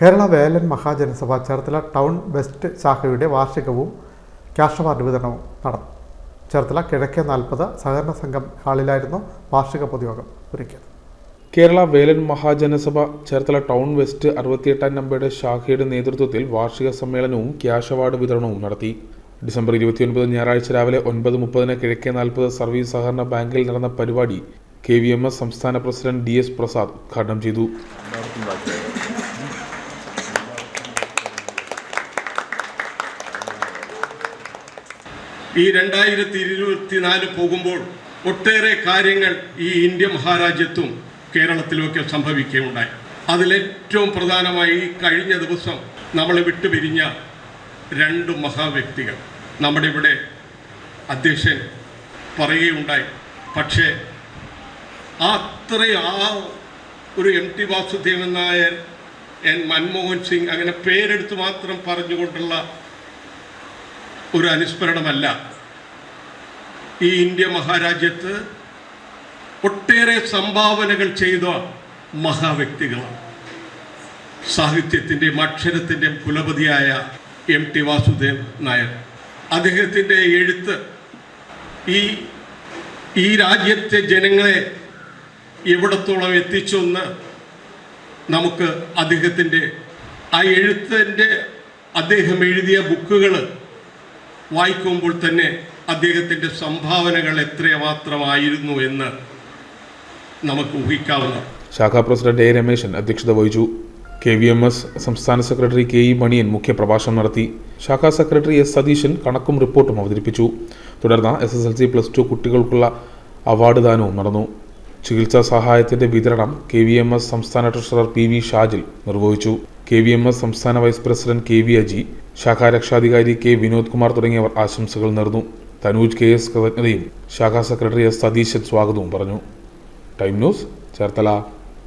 Kerala Velan Mahajanasabha Cherthala town west ശാഖയുടെ വാർഷികവും cash award വിതരണവും നടന്നു ചേർത്തല കിഴക്കേ നാൽപ്പത് സഹകരണ സംഘം ഹാളിലായിരുന്നു വാർഷിക പൊതുയോഗം ഒരുക്കിയത്. കേരള വേലൻ മഹാജനസഭ ചേർത്തല ടൗൺ വെസ്റ്റ് അറുപത്തിയെട്ടാം നമ്പറുടെ ശാഖയുടെ നേതൃത്വത്തിൽ വാർഷിക സമ്മേളനവും ക്യാഷ് അവാർഡ് വിതരണവും നടത്തി. ഡിസംബർ ഇരുപത്തിയൊൻപത് ഞായറാഴ്ച രാവിലെ ഒൻപത് മുപ്പതിന് കിഴക്കേ നാൽപ്പത് സർവീസ് സഹകരണ ബാങ്കിൽ നടന്ന പരിപാടി കെ വി എം എസ് സംസ്ഥാന പ്രസിഡന്റ് ഡി എസ് പ്രസാദ് ഉദ്ഘാടനം ചെയ്തു. ഈ രണ്ടായിരത്തി ഇരുപത്തിനാല് പോകുമ്പോൾ ഒട്ടേറെ കാര്യങ്ങൾ ഈ ഇന്ത്യ മഹാരാജ്യത്തും കേരളത്തിലുമൊക്കെ സംഭവിക്കുകയുണ്ടായി. അതിലേറ്റവും പ്രധാനമായി ഈ കഴിഞ്ഞ ദിവസം നമ്മളെ വിട്ടുപിരിഞ്ഞ രണ്ട് മഹാവ്യക്തികൾ നമ്മുടെ ഇവിടെ അധ്യക്ഷൻ പറയുകയുണ്ടായി. പക്ഷേ ആ അത്രയും ആ ഒരു M T Vasudevan Nair N Manmohan Singh അങ്ങനെ പേരെടുത്ത് മാത്രം പറഞ്ഞുകൊണ്ടുള്ള ഒരു അനുസ്മരണമല്ല. ഈ ഇന്ത്യ മഹാരാജ്യത്ത് ഒട്ടേറെ സംഭാവനകൾ ചെയ്ത മഹാവ്യക്തികളാണ്. സാഹിത്യത്തിന്റെയും അക്ഷരത്തിന്റെയും കുലപതിയായ എം ടി വാസുദേവ് നായർ. അദ്ദേഹത്തിന്റെ എഴുത്ത് ഈ ഈ രാജ്യത്തെ ജനങ്ങളെ എവിടത്തോളം എത്തിച്ചെന്ന് നമുക്ക് അദ്ദേഹത്തിന്റെ ആ എഴുത്തിന്റെ അദ്ദേഹം എഴുതിയ ബുക്കുകൾ വായിക്കുമ്പോൾ തന്നെ അദ്ദേഹത്തിന്റെ സംഭാവനകൾ എത്രമാത്രമായിരുന്നു എന്ന് നമുക്ക് ഊഹിക്കാവുന്ന ശാഖാ പ്രസിഡന്റ് എ രമേശൻ അധ്യക്ഷത വഹിച്ചു. കെ വി എം എസ് സംസ്ഥാന സെക്രട്ടറി കെ ഇ മണിയൻ മുഖ്യപ്രഭാഷണം നടത്തി. ശാഖാ സെക്രട്ടറി എസ് സതീശൻ കണക്കും റിപ്പോർട്ടും അവതരിപ്പിച്ചു. തുടർന്ന് S S L C plus two കുട്ടികൾക്കുള്ള അവാർഡ് ദാനവും നടന്നു. ചികിത്സാ സഹായത്തിന്റെ വിതരണം കെ വി എം എസ് സംസ്ഥാന ട്രഷറർ പി വി ഷാജിൽ നിർവഹിച്ചു. കെ വി എം എസ് സംസ്ഥാന vice president K V Aji ശാഖാ രക്ഷാധികാരി കെ വിനോദ് കുമാർ തുടങ്ങിയവർ ആശംസകൾ നേർന്നു. തനൂജ് കെ എസ് കൃതജ്ഞതയും ശാഖാ സെക്രട്ടറി എസ് സതീശൻ സ്വാഗതവും പറഞ്ഞു. Time news Cherthala.